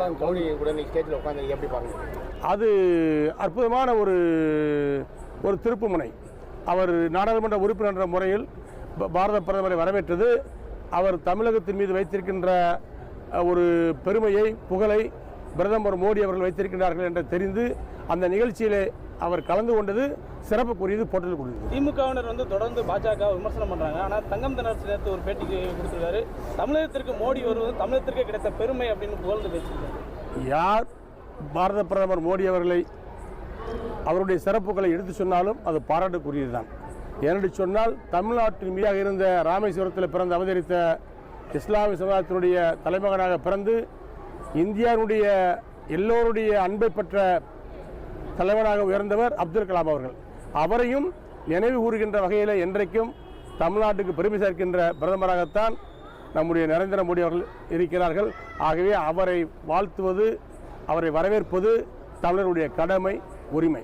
பிரதமராக மோடி கூட ஸ்டேஜில் உட்காந்து எப்படி பாருங்க அது அற்புதமான ஒரு ஒரு திருப்புமுனை. அவர் நாடாளுமன்ற உறுப்பினர் என்ற முறையில் பாரத பிரதமரை வரவேற்றது. அவர் தமிழகத்தின் மீது வைத்திருக்கின்ற ஒரு பெருமையை புகழை பிரதமர் மோடி அவர்கள் வைத்திருக்கின்றார்கள் என்று தெரிந்து அந்த நிகழ்ச்சியிலே அவர் கலந்து கொண்டது சிறப்புக்குரியது போட்டலுக்குரியது திமுகவினர் வந்து தொடர்ந்து பாஜக விமர்சனம் பண்றாங்க. ஆனா தங்கம் தென்னரசு நேற்று ஒரு பேட்டிக்கு கொடுத்திருக்காரு. தமிழகத்திற்கு மோடி வருவது தமிழகத்திற்கே கிடைத்த பெருமை அப்படின்னு புகழ்ந்து பேசியிருக்காரு. யார் பாரத பிரதமர் மோடி அவர்களை அவருடைய சிறப்புகளை எடுத்து சொன்னாலும் அது பாராட்டுக்குரியதுதான். ஏனென்று சொன்னால் தமிழ்நாட்டின் மீதாக இருந்த ராமேஸ்வரத்தில் பிறந்து அவதரித்த இஸ்லாமிய சமுதாயத்தினுடைய தலைமகனாக பிறந்து இந்தியாவுடைய எல்லோருடைய அன்பை பெற்ற தலைவனாக உயர்ந்தவர் அப்துல் கலாம் அவர்கள். அவரையும் நினைவு கூறுகின்ற வகையில் என்றைக்கும் தமிழ்நாட்டுக்கு பெருமை சேர்க்கின்ற பிரதமராகத்தான் நம்முடைய நரேந்திர மோடி அவர்கள் இருக்கிறார்கள். ஆகவே அவரை வாழ்த்துவது அவரை வரவேற்பது தமிழருடைய கடமை உரிமை.